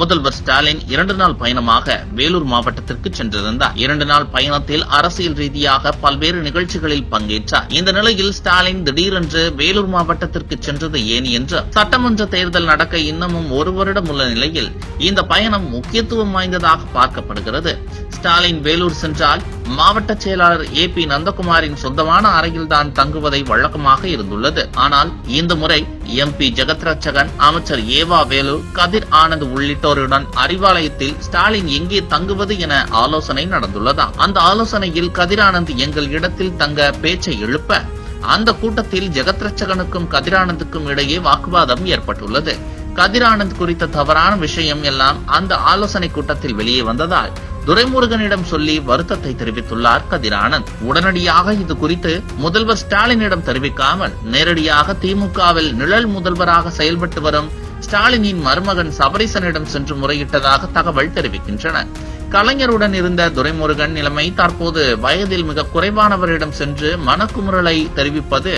முதல்வர் ஸ்டாலின் இரண்டு நாள் பயணமாக வேலூர் மாவட்டத்திற்கு சென்றிருந்தார். இரண்டு நாள் பயணத்தில் அரசியல் ரீதியாக பல்வேறு நிகழ்ச்சிகளில் பங்கேற்றார். இந்த நிலையில் ஸ்டாலின் திடீரென்று வேலூர் மாவட்டத்திற்கு சென்றது ஏன் என்று சட்டமன்ற தேர்தல் நடக்க இன்னமும் ஒரு வருடம் உள்ள நிலையில் இந்த பயணம் முக்கியத்துவம் வாய்ந்ததாக பார்க்கப்படுகிறது. ஸ்டாலின் வேலூர் சென்றால் மாவட்ட செயலாளர் ஏ பி நந்தகுமாரின் சொந்தமான அறையில்தான் தங்குவதை வழக்கமாக இருந்துள்ளது. ஆனால் இந்த முறை எம்பி ஜெகத்ரட்சகன் அமைச்சர் ஏவா வேலு கதிர் ஆனந்த் உள்ளிட்டோருடன் அறிவாலயத்தில் ஸ்டாலின் எங்கே தங்குவது என ஆலோசனை நடந்துள்ளதா? அந்த ஆலோசனையில் கதிர் ஆனந்த் எங்கள் இடத்தில் தங்க பேச்சை எழுப்ப அந்த கூட்டத்தில் ஜெகத்ரட்சகனுக்கும் கதிரானந்துக்கும் இடையே வாக்குவாதம் ஏற்பட்டுள்ளது. கதிரானந்த் குறித்த தவறான விஷயம் எல்லாம் அந்த ஆலோசனை கூட்டத்தில் வெளியே வந்ததால் துரைமுருகனிடம் சொல்லி வருத்தத்தை தெரிவித்துள்ளார் கதிரானந்த் உடனடியாக இது குறித்து முதல்வர் ஸ்டாலினிடம் தெரிவிக்காமல் நேரடியாக திமுகவில் நிழல் முதல்வராக செயல்பட்டு வரும் ஸ்டாலினின் மருமகன் சபரிசனிடம் சென்று முறையிட்டதாக தகவல் தெரிவிக்கின்றன. கலைஞருடன் இருந்த துரைமுருகன் நிலைமை தற்போது வயதில் மிக குறைவானவரிடம் சென்று மனக்குமுறலை தெரிவிப்பது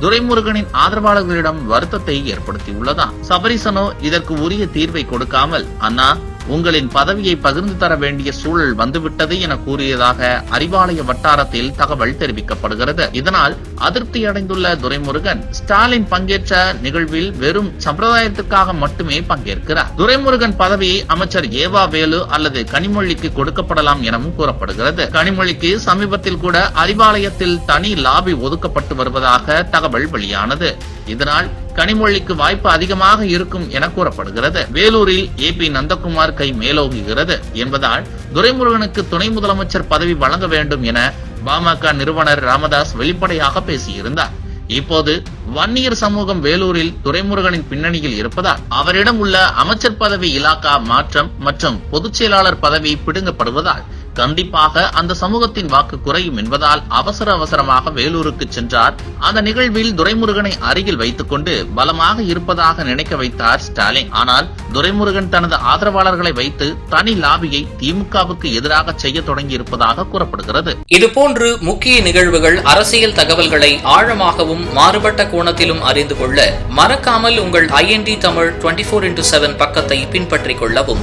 துரைமுருகனின் ஆதரவாளர்களிடம் வருத்தத்தை ஏற்படுத்தியுள்ளதா சபரிசனோ இதற்கு உரிய தீர்வை கொடுக்காமல் அண்ணா உங்களின் பதவியை பகிர்ந்து தர வேண்டிய சூழல் வந்துவிட்டது என கூறியதாக அறிவாலய வட்டாரத்தில் தகவல் தெரிவிக்கப்படுகிறது. இதனால் அதிருப்தி அடைந்துள்ள துரைமுருகன் ஸ்டாலின் பங்கேற்ற நிகழ்வில் வெறும் சம்பிரதாயத்திற்காக மட்டுமே பங்கேற்கிறார். துரைமுருகன் பதவி அமைச்சர் ஏவா வேலு அல்லது கனிமொழிக்கு கொடுக்கப்படலாம் எனவும் கூறப்படுகிறது. கனிமொழிக்கு சமீபத்தில் கூட அறிவாலயத்தில் தனி லாபி ஒதுக்கப்பட்டு வருவதாக தகவல் வெளியானது. இதனால் கனிமொழிக்கு வாய்ப்பு அதிகமாக இருக்கும் என கூறப்படுகிறது. வேலூரில் ஏ பி நந்தகுமார் கை மேலோங்குகிறது. என்பதால் துரைமுருகனுக்கு துணை முதலமைச்சர் பதவி வழங்க வேண்டும் என பாமக நிறுவனர் ராமதாஸ் வெளிப்படையாக பேசியிருந்தார். இப்போது வன்னியர் சமூகம் வேலூரில் துரைமுருகனின் பின்னணியில் இருப்பதால் அவரிடம் உள்ள அமைச்சர் பதவி இலாக்கா மாற்றம் மற்றும் பொதுச் செயலாளர் பதவி பிடுங்கப்படுவதால் கண்டிப்பாக அந்த சமூகத்தின் வாக்கு குறையும் என்பதால் அவசர அவசரமாக வேலூருக்கு சென்றார். அந்த நிகழ்வில் துரைமுருகனை அருகில் வைத்துக் கொண்டு பலமாக இருப்பதாக நினைக்க வைத்தார் ஸ்டாலின். ஆனால் துரைமுருகன் தனது ஆதரவாளர்களை வைத்து தனி லாபியை திமுகவுக்கு எதிராக செய்ய தொடங்கி இருப்பதாக கூறப்படுகிறது. இதுபோன்று முக்கிய நிகழ்வுகள் அரசியல் தகவல்களை ஆழமாகவும் மாறுபட்ட கோணத்திலும் அறிந்து கொள்ள மறக்காமல் உங்கள் I N D Tamil twenty four into seven பக்கத்தை பின்பற்றிக் கொள்ளவும்.